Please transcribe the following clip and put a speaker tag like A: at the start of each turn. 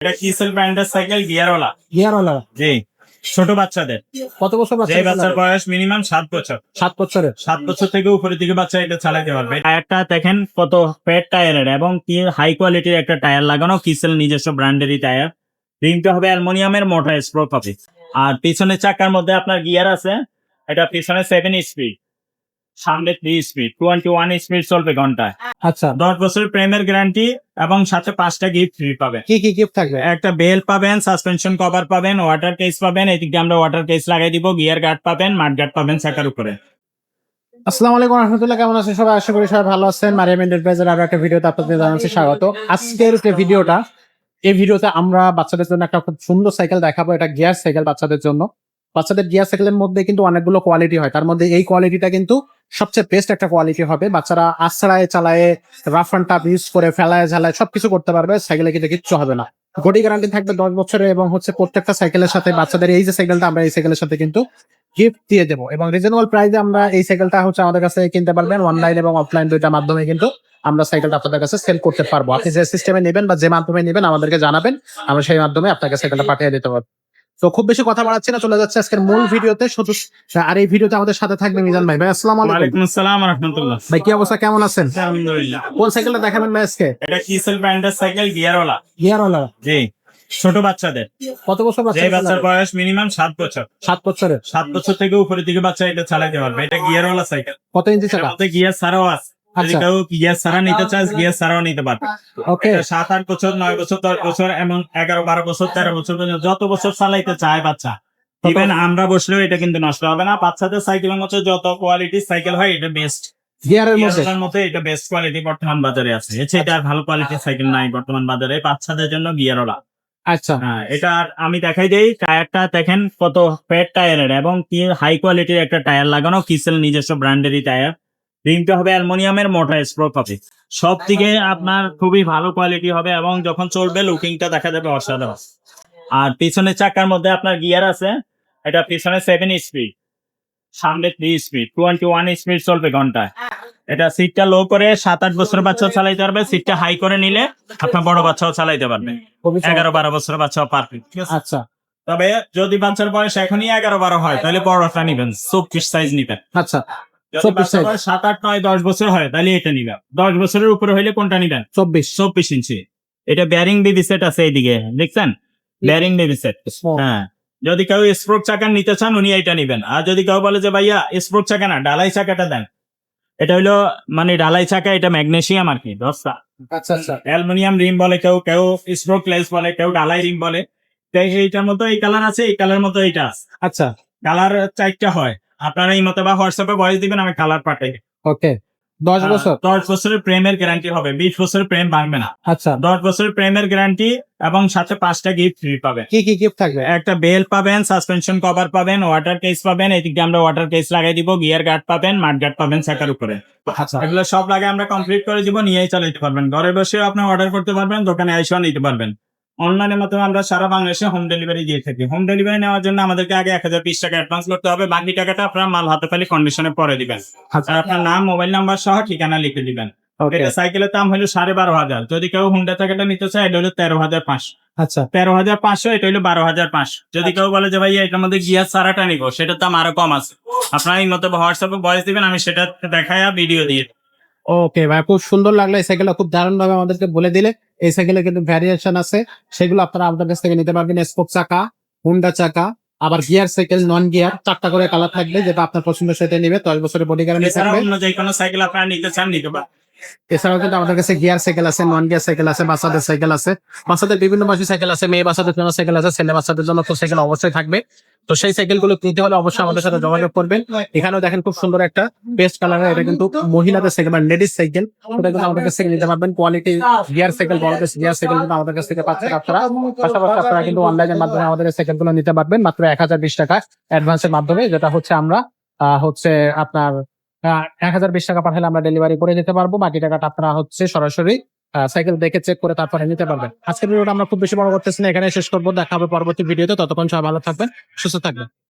A: এটা কিসেল ব্র্যান্ডের সাইকেল গিয়ারওয়ালা
B: গিয়ারওয়ালা
A: জি। ছোট বাচ্চাদের।
B: কত বছর বাচ্চা
A: বাচ্চার বয়স মিনিমাম সাত বছর।
B: সাত বছরের।
A: সাত বছর থেকে উপরের দিকে বাচ্চা এটা চালাতে পারবে। টায়ারটা দেখেন কত ফেট টায়ারের এবং কি হাই কোয়ালিটির একটা টায়ার লাগানো। কিসেল নিজস্ব ব্র্যান্ডেরই টায়ার রিংটা হবে অ্যালুমিনিয়ামের মোটা স্প্রো পাবে আর পিছনের চাকার মধ্যে আপনার গিয়ার আছে। এটা পিছনে সেভেন স্পিড সামনে three speed twenty one speed চলবে ঘন্টায়।
B: আচ্ছা।
A: দশ বছরের প্রেমের গ্যারান্টি এবং সাথে পাঁচটা গিফট ফ্রি পাবেন।
B: কি কি গিফট থাকবে?
A: একটা বেল পাবেন সাসপেনশন কভার পাবেন ওয়াটার কেস পাবেন এদিকে আমরা ওয়াটার কেস লাগাই দিব গিয়ার গার্ড পাবেন মাড গার্ড পাবেন চাকার উপরে।
B: আসসালামু আলাইকুম রহমতুল্লাহ কেমন আছেন সবাই? আশা করি সবাই ভালো আছেন। মারিয়াম এন্টারপ্রাইজের আরও একটা ভিডিওতে আপনাদের জানাচ্ছি স্বাগত। আজকের যে ভিডিওটা এই ভিডিওতে আমরা বাচ্চাদের জন্য একটা খুব সুন্দর সাইকেল দেখাবো। এটা গিয়ার সাইকেল বাচ্চাদের জন্য। বাচ্চাদের গিয়ার সাইকেলের মধ্যে কিন্তু অনেকগুলো কোয়ালিটি হয়। তার মধ্যে এই কোয়ালিটিটা কিন্তু সবচেয়ে বেস্ট একটা কোয়ালিটি হবে। বাচ্চারা আশ্রয় চালায় রাফ অ্যান্ড টাফ ইউজ করে ফেলায় ঝালায় সবকিছু করতে পারবে সাইকেলে কিন্তু কিচ্ছু হবে না। গটি গ্যারান্টি থাকবে দশ বছরের এবং হচ্ছে প্রত্যেকটা সাইকেলের সাথে বাচ্চাদের এই যে সাইকেলটা আমরা এই সাইকেলের সাথে কিন্তু গিফট দিয়ে দেবো এবং রিজনেবল প্রাইসে আমরা এই সাইকেলটা হচ্ছে আমাদের কাছে কিনতে পারবেন অনলাইন এবং অফলাইন দুইটার মাধ্যমে কিন্তু আমরা সাইকেলটা আপনাদের কাছে সেল করতে পারব। আপনি যে সিস্টেমে নেবেন বা যে মাধ্যমে নেবেন আমাদেরকে জানাবেন, আমরা সেই মাধ্যমে আপনাকে সাইকেলটা পাঠিয়ে দিতে পারব। তো খুব বেশি কথা বাড়াচ্ছি না চলে যাচ্ছে আজকের মূল ভিডিওতে। শুধু আর এই ভিডিওতে আমাদের সাথে থাকবে মিজান ভাই। ভাই আসসালামু আলাইকুম।
A: আসসালাম রহমতুল্লাহ।
B: ভাই কি অবস্থা? কেমন আছেন?
A: আলহামদুলিল্লাহ।
B: কোন সাইকেলটা দেখাবেন ভাই আজকে?
A: এটা কিসেল ব্র্যান্ডের সাইকেল গিয়ারওয়ালা।
B: গিয়ারওয়ালা।
A: জি ছোট বাচ্চাদের।
B: কত বছর বাচ্চা
A: যে বাচ্চার বয়স মিনিমাম সাত বছর।
B: সাত বছরের।
A: সাত বছর থেকে উপরের দিকে বাচ্চা এটা চালাতে পারবে। এটা গিয়ারওয়ালা সাইকেল।
B: কত ইঞ্চি চাকা?
A: গিয়ার ছাড়াও আছে। যদি
B: আচ্ছা
A: কেউ গিয়ার ছাড়া নিতে চায় গিয়ার ছাড়াও নিতে পারবে
B: ওকে
A: সাত আট বছর নয় বছর দশ বছর এবং এগারো বারো বছর তেরো বছর পর্যন্ত যত বছর চালাইতে চায় বাচ্চা। ইভেন আমরা বসলেও এটা কিন্তু নষ্ট হবে না। বাচ্চাদের সাইকেলের মধ্যে যত কোয়ালিটির সাইকেল হয় এটা বেস্ট
B: গিয়ারের মধ্যে।
A: এটা বেস্ট কোয়ালিটি বর্তমান বাজারে আছে। আর ভালো কোয়ালিটির সাইকেল নাই বর্তমান বাজারে বাচ্চাদের জন্য গিয়ারওয়ালা
B: আচ্ছা।
A: হ্যাঁ এটা আর আমি দেখাই দেই টায়ারটা দেখেন কত ফেট টায়ারের এবং কি হাই কোয়ালিটির একটা টায়ার লাগানো কিসেল নিজস্ব ব্র্যান্ডেরই টায়ার রিংটা হবে অ্যালুমিনিয়ামের মোটা স্প্রো পাবে। সব দিকে আপনার খুবই ভালো কোয়ালিটি হবে এবং যখন চলবে লুকিংটা দেখা যাবে অসাধারণ। আর পিছনের চাকার মধ্যে আপনার গিয়ার আছে এটা পিছনে সেভেন স্পিড সামনে three speed twenty one speed চলবে ঘন্টায়। এটা সিটটা লো করে সাত আট বছর বাচ্চাও চালাইতে পারবে সিটটা হাই করে নিলে আপনার বড় বাচ্চাও চালাইতে পারবে। এগারো বারো বছর বাচ্চাও আছে?
B: আচ্ছা।
A: তবে যদি বাচ্চার বয়স এখনই এগারো বারো হয় তাহলে বড়টা নিবেন চব্বিশ সাইজ নিবেন।
B: আচ্ছা।
A: যদি
B: 24
A: বাচ্চার
B: size।
A: বয়স সাত আট নয় দশ বছর হয় তাহলে এটা নিবেন দশ বছরের উপরে হইলে কোনটা নিবেন?
B: চব্বিশ।
A: চব্বিশ ইঞ্চি। এটা ব্যারিং বেবি সেট আছে এইদিকে দেখছেন? ব্যারিং বেবি সেট হ্যাঁ। যদি কেউ স্প্রোক চাকা নিতে চান উনি এটা নিবেন। আর যদি কেউ বলে যে ভাইয়া স্প্রোক চাকা না ডালাই চাকাটা দেন। এটা হইল মানে ডালাই চাকা এটা ম্যাগনেসিয়াম আর কি দশটা
B: আচ্ছা আচ্ছা।
A: অ্যালুমিনিয়াম রিম বলে কেউ কেউ স্প্রোক লেস বলে কেউ ডালাই রিম বলে। তো এইটার মতো এই কালার আছে এই কালার মতো এইটা আছে।
B: আচ্ছা।
A: কালার চারটা হয়। আপনারা এই মতো বা হোয়াটসঅ্যাপে ভয়েস দিবেন আমি কালার পাঠাই।
B: ওকে দশ বছর।
A: দশ বছরের প্রেমের গ্যারান্টি হবে বিশ বছরের প্রেম ভাঙবে না।
B: আচ্ছা।
A: দশ বছরের প্রেমের গ্যারান্টি এবং সাথে পাঁচটা গিফট ফ্রি পাবেন।
B: কি কি গিফট থাকবে?
A: একটা বেল পাবেন সাসপেনশন কভার পাবেন ওয়াটার কেস পাবেন এদিকে আমরা ওয়াটার কেস লাগাই দিব গিয়ার গার্ড পাবেন মাড গার্ড পাবেন চাকার উপরে।
B: আচ্ছা।
A: এগুলো সব লাগে আমরা কমপ্লিট করে দিব নিয়েই চালাতে পারবেন। ঘরে বসে আপনি অর্ডার করতে পারবেন দোকানে এসেও নিতে পারবেন। অনলাইনের মাধ্যমে আমরা সারা বাংলাদেশে হোম ডেলিভারি দিয়ে থাকি। হোম ডেলিভারি নেওয়ার জন্য আমাদেরকে আগে এক হাজার বিশ টাকা অ্যাডভান্স করতে হবে। বাকি টাকাটা আপনার মাল হাতে খালি কন্ডিশনে পরে দিবেন।
B: আচ্ছা।
A: আর আপনার নাম মোবাইল নাম্বার সহ ঠিকানা লিখে দিবেন। এটা সাইকেলের দাম হলো সাড়ে বারো হাজার। যদি কেউ হুন্ডা টাকাটা নিতে চায় এটা হলো তেরো হাজার পাঁচশো।
B: আচ্ছা।
A: তেরো হাজার পাঁচশো এটা হলো বারো হাজার পাঁচশো। যদি কেউ বলে যে ভাই এটার মধ্যে গিয়ার সারাটা নিবো সেটার দাম আরও কম আছে। আপনার এই মতো হোয়াটসঅ্যাপে বয়স দিবেন আমি সেটা দেখায়া ভিডিও দিয়ে
B: ওকে ভাই খুব সুন্দর লাগল এই সাইকেলটা খুব দারুণ ভাবে আমাদেরকে বলে দিলে। এই সাইকেলের কিন্তু ভ্যারিয়েশন আছে। সেগুলো আপনারা আমাদের কাছ থেকে নিতে পারবেন। স্পোক চাকা হুন্ডা চাকা আবার গিয়ার সাইকেল নন গিয়ার চারটা করে কালার থাকবে যেটা আপনার পছন্দের সাথে নিবে। দশ বছরের বডি গ্যারান্টি থাকবে।
A: অন্য যে কোনো সাইকেল আপনারা নিতে চান নিতে পারেন।
B: এছাড়াও কিন্তু আমাদের কাছে গিয়ার সাইকেল আছে নন গিয়ার সাইকেল আছে, বাচ্চাদের সাইকেল আছে, বাচ্চাদের বিভিন্ন বয়সী সাইকেল আছে, মেয়ে বাচ্চাদের জন্য সাইকেল আছে, ছেলে বাচ্চাদের জন্য তো সাইকেল অবশ্যই থাকবে। তো সেই সাইকেলগুলো কিনতে হলে অবশ্যই আমাদের সাথে যোগাযোগ করবেন। এখানেও দেখেন খুব সুন্দর একটা বেস্ট কালার এটা কিন্তু মহিলাদের সাইকেল বা লেডিস সাইকেল ওটা কিন্তু আমাদের কাছ নিতে পারবেন। কোয়ালিটি গিয়ার সাইকেল বড়দের গিয়ার সাইকেল কিন্তু আমাদের কাছ থেকে পাচ্ছেন আপনারা। পাশাপাশি আপনারা কিন্তু অনলাইনের মাধ্যমে আমাদের সাইকেলগুলো নিতে পারবেন, মাত্র এক হাজার বিশ টাকা অ্যাডভান্সের মাধ্যমে, যেটা হচ্ছে আমরা হচ্ছে আপনার এক হাজার বিশ টাকা পাঠালে আমরা ডেলিভারি করে দিতে পারব। বাকি টাকাটা আপনারা হচ্ছে সরাসরি সাইকেল দেখে চেক করে তারপরে নিতে পারবেন। আজকের ভিডিওটা আমরা খুব বেশি বড় করতেছি না এখানে শেষ করব। দেখা হবে পরবর্তী ভিডিওতে ততক্ষণ সবাই ভালো থাকবেন, সুস্থ থাকবেন।